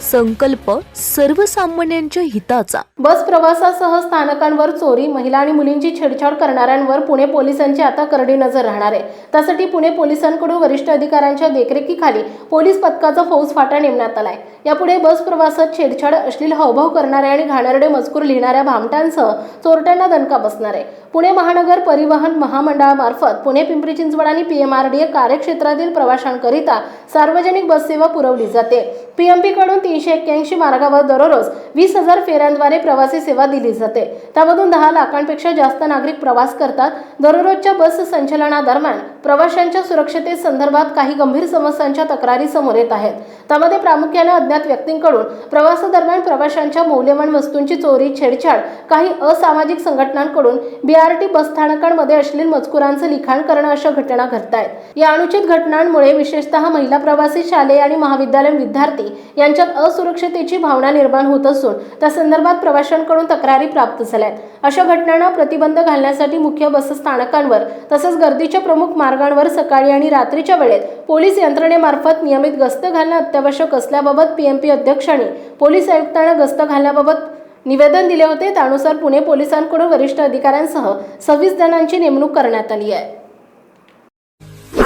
संकल्प सर्वसामान्यांच्या हिताचा. बस प्रवासासह स्थानकांवर चोरी महिला आणि मुलींची छेडछाड करणाऱ्यांवर पुणे पोलिसांची आता करडी नजर राहणार आहे. त्यासाठी पुणे पोलिसांकडून वरिष्ठ अधिकाऱ्यांच्या देखरेखीखाली पोलीस पथकाचा फौज फाटा नेमण्यात आलाय. यापुढे बस प्रवासात छेडछाड अश्लील हावभाव करणाऱ्या आणि घाणेरडे मजकूर लिहिणाऱ्या भामटांसह चोरट्यांना दणका बसणार आहे. पुणे महानगर परिवहन महामंडळामार्फत पुणे पिंपरी चिंचवड आणि पीएमआरडीए कार्यक्षेत्रातील प्रवाशांकरिता सार्वजनिक बस सेवा पुरवली जाते. पीएमपी कडून तीनशे एक्क्याऐंशी मार्गावर दररोज वीस हजार फेऱ्यांद्वारे प्रवासी सेवा दिली जाते. त्यामधून दहा लाखांपेक्षा जास्त नागरिक प्रवास करतात. दररोजच्या बस संचलनादरम्यान प्रवाशांच्या सुरक्षतेसंदर्भात काही गंभीर समस्यांच्या तक्रारी समोर येत आहेत. त्यामध्ये प्रामुख्याने अज्ञात व्यक्तींकडून प्रवासादरम्यान प्रवाशांच्या मौल्यवान वस्तूंची चोरी छेडछाड काही असामाजिक संघटनांकडून बीआरटी बसस्थानकांमध्ये अश्लील मजकुरांचं लिखाण करणं अशा घटना घडत आहेत. या अनुचित घटनांमुळे विशेषतः महिला प्रवासी शालेय आणि महाविद्यालयीन विद्यार्थी यांच्यात असुरक्षतेची भावना निर्माण होत असून त्या संदर्भात प्रवाशांकडून तक्रारी प्राप्त झाल्या आहेत अशा घटनांना प्रतिबंध घालण्यासाठी मुख्य बसस्थानकांवर तसंच गर्दीच्या प्रमुख मार्गांवर सकाळी आणि रात्रीच्या वेळेत पोलीस यंत्रणेमार्फत नियमित गस्त घालणं अत्यावश्यक असल्याबाबत पीएमपी अध्यक्षांनी पोलीस आयुक्तांना गस्त घालण्याबाबत निवेदन दिले होते. त्यानुसार पुणे पोलिसांकडून वरिष्ठ अधिकाऱ्यांसह सव्वीस जणांची नेमणूक करण्यात आली आहे.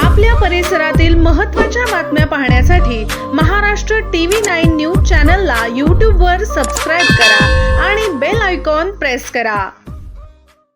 आपल्या परिसरातील महत्त्वाच्या बातम्या पाहण्यासाठी महाराष्ट्र टीव्ही नाईन न्यूज चॅनलला यूट्यूबवर सबस्क्राईब करा आणि बेल आयकॉन प्रेस करा.